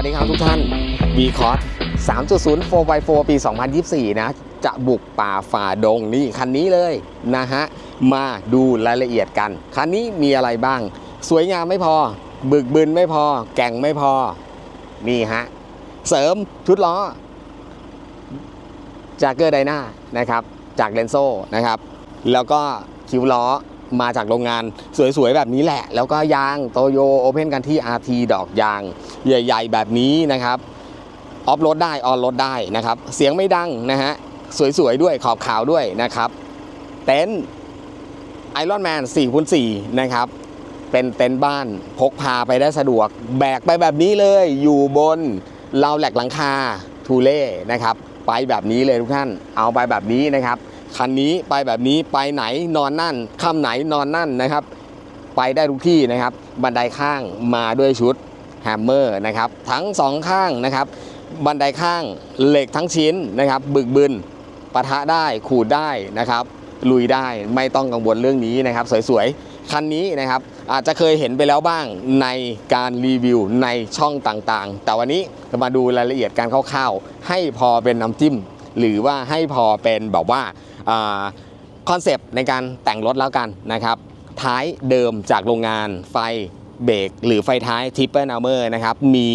วัสดีครับทุกท่าน v c o s 3.0 4x4 ปี 2024 นะ จะบุกป่าฝ่าดงนี่คันนี้เลยนะฮะ มาดูรายละเอียดกัน คันนี้มีอะไรบ้าง สวยงามไม่พอ บึกบึนไม่พอ แก่งไม่พอ นี่ฮะ เสริมชุดล้อ จากเกอร์ไดนานะครับ จากเลนโซนะครับ แล้วก็คิวล้อ มาจากโรงงานสวยๆ แบบนี้แหละ แล้วก็ยางโตโยโอเพนกันที่ RT ดอกยาง ใหญ่ๆ แบบนี้นะครับออฟโรดได้ออนโรดได้นะครับ เสียงไม่ดังนะฮะ สวยๆ ด้วยขอบขาวด้วยนะครับ เต็นท์ไอรอนแมน4คูณ4นะครับ เป็นเต็นท์บ้านพกพาไปได้สะดวก แบกไปแบบนี้เลยอยู่บนเราแหลกหลังคาทูเล่นะครับ ไปแบบนี้เลยทุกท่านเอาไปแบบนี้นะครับ คันนี้ไปแบบนี้ไปไหนนอนนั่นค่ำไหนนอนนั่นนะครับ ไปได้ทุกที่นะครับ บันไดข้างมาด้วยชุดแฮมเมอร์นะครับทั้งสองข้างนะครับ บันไดข้างเหล็กทั้งชิ้นนะครับ บึกบึนปะทะได้ขูดได้นะครับ ลุยได้ไม่ต้องกังวลเรื่องนี้นะครับ สวยๆ คันนี้นะครับ อาจจะเคยเห็นไปแล้วบ้างในการรีวิวในช่องต่างๆ แต่วันนี้จะมาดูรายละเอียดการคร่าวๆ ให้พอเป็นน้ำจิ้ม หรือว่าให้พอเป็นแบบว่าคอนเซปต์ในการแต่งรถแล้วกันนะครับ ท้ายเดิมจากโรงงานไฟเบรกหรือไฟท้ายทิปเปิลอัลเมอร์นะครับ มี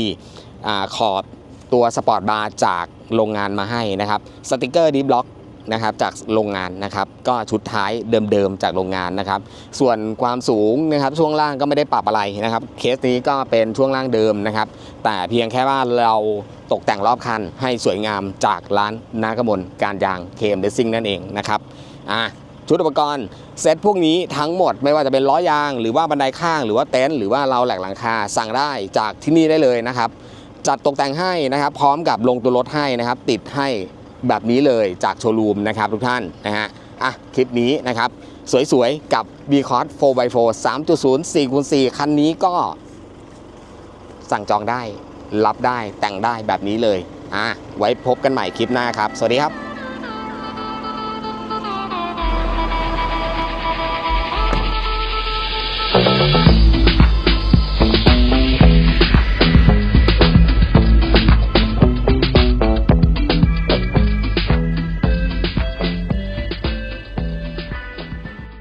อขอบตัวสปอร์ตบาร์จากโรงงานมาให้นะครับ สติกเกอร์ดีบล็อก นะครับจากโรงงานนะครับ ก็ชุดท้ายเดิมๆจากโรงงานนะครับ ส่วนความสูงนะครับช่วงล่างก็ไม่ได้ปรับอะไรนะครับ เคสนี้ก็เป็นช่วงล่างเดิมนะครับ แต่เพียงแค่ว่าเราตกแต่งรอบคันให้สวยงามจากร้านนากมลการยางเคมเดซิ่งนั่นเองนะครับอะชุดอุปกรณ์เซตพวกนี้ทั้งหมดไม่ว่าจะเป็นล้อยาง หรือว่าบันไดข้าง หรือว่าเต็นท์หรือว่าเราแหลกหลังคาสั่งได้จากที่นี่ได้เลยนะครับ จัดตกแต่งให้นะครับ พร้อมกับลงตัวรถให้นะครับ ติดให้ แบบนี้เลยจากโชว์รูมนะครับทุกท่านนะฮะอะคลิปนี้นะครับ สวยๆ กับ v c o s 4x4 3.0 4x4 คันนี้ก็สั่งจองได้ รับได้แต่งได้แบบนี้เลยอะไว้พบกันใหม่คลิปหน้าครับ สวัสดีครับ